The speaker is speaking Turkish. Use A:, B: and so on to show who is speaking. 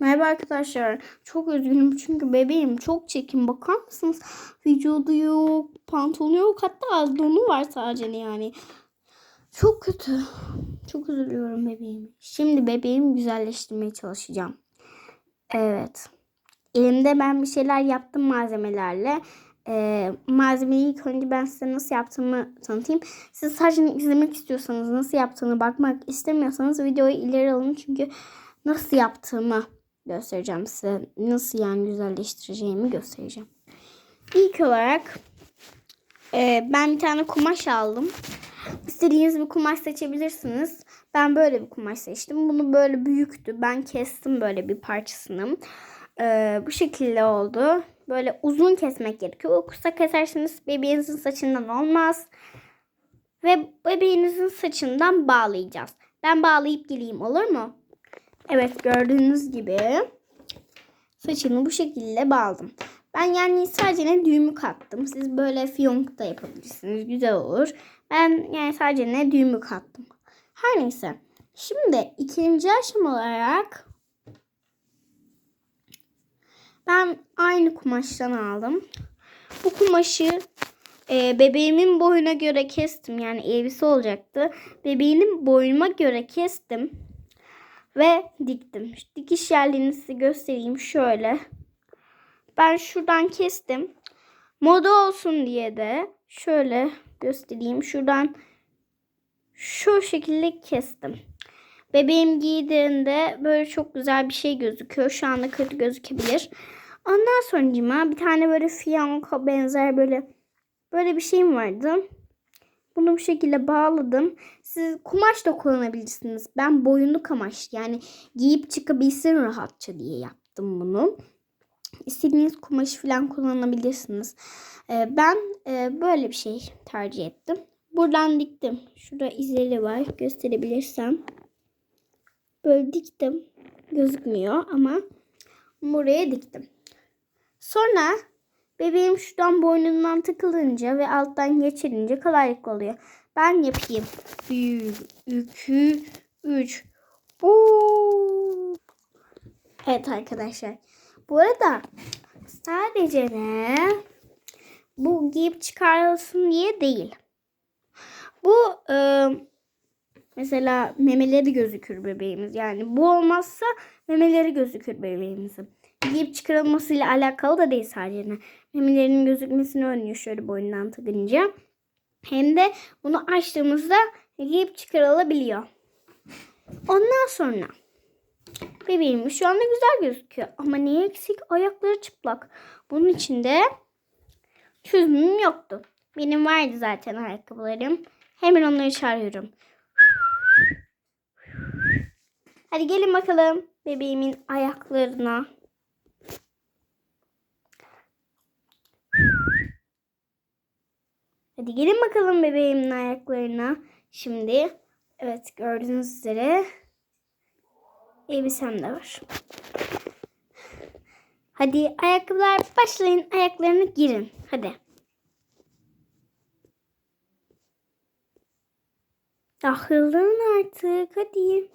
A: Merhaba arkadaşlar. Çok üzgünüm çünkü bebeğim çok çekin. Bakar mısınız? Vücudu yok, pantolonu yok. Hatta donu var sadece yani. Çok kötü. Çok üzülüyorum bebeğim. Şimdi bebeğimi güzelleştirmeye çalışacağım. Evet. Elimde ben bir şeyler yaptım malzemelerle. Ee, malzemeyi ilk önce ben size nasıl yaptığımı tanıtayım. Siz sadece izlemek istiyorsanız, nasıl yaptığını bakmak istemiyorsanız videoyu ileri alın. Çünkü nasıl yaptığımı göstereceğim size. Nasıl yani güzelleştireceğimi göstereceğim. İlk olarak e, ben bir tane kumaş aldım. İstediğiniz bir kumaş seçebilirsiniz. Ben böyle bir kumaş seçtim. Bunu böyle büyüktü. Ben kestim böyle bir parçasını. Ee, bu şekilde oldu. Böyle uzun kesmek gerekiyor. Kısa keserseniz bebeğinizin saçından olmaz. Ve bebeğinizin saçından bağlayacağız. Ben bağlayıp geleyim olur mu? Evet gördüğünüz gibi saçını bu şekilde bağladım. Ben yani sadece ne düğümü kattım. Siz böyle fiyonk da yapabilirsiniz. Güzel olur. Ben yani sadece ne düğümü kattım. Her neyse. Şimdi ikinci aşama olarak ben aynı kumaştan aldım. Bu kumaşı e, bebeğimin boyuna göre kestim. Yani elbise olacaktı. Bebeğinin boyuma göre kestim. Ve diktim. Dikiş yerlerini size göstereyim şöyle. Ben şuradan kestim. Moda olsun diye de şöyle göstereyim. Şuradan şu şekilde kestim. Bebeğim giydiğinde böyle çok güzel bir şey gözüküyor. Şu anda kötü gözükebilir. Ondan sonra bir tane böyle fiyanka benzer böyle böyle bir şeyim vardı. Bunu bu şekilde bağladım. Siz kumaş da kullanabilirsiniz. Ben boyunlu kumaş yani giyip çıkabilsin rahatça diye yaptım bunu. İstediğiniz kumaşı falan kullanabilirsiniz. Ee, ben e, böyle bir şey tercih ettim. Buradan diktim. Şurada izleri var. Gösterebilirsem. Böyle diktim. Gözükmüyor ama buraya diktim. Sonra bebeğim şuradan boynundan takılınca ve alttan geçirince kolaylık oluyor. Ben yapayım. 1, 2, 3. Evet arkadaşlar. Bu arada sadece ne bu giyip çıkarılsın diye değil. Bu e, mesela memeleri gözükür bebeğimiz. Yani bu olmazsa memeleri gözükür bebeğimizin. Giyip çıkarılmasıyla alakalı da değil sadece. Memelerinin gözükmesini önlüyor şöyle boynundan takınca. Hem de bunu açtığımızda giyip çıkarılabiliyor. Ondan sonra bebeğim şu anda güzel gözüküyor. Ama niye eksik? Ayakları çıplak. Bunun için de çözümüm yoktu. Benim vardı zaten ayakkabılarım. Hemen onları çağırıyorum. Hadi gelin bakalım bebeğimin ayaklarına. Hadi gelin bakalım bebeğimin ayaklarına. Şimdi evet gördüğünüz üzere elbisem de var. Hadi ayakkabılar başlayın ayaklarını girin. Hadi. Ahılın artık hadi.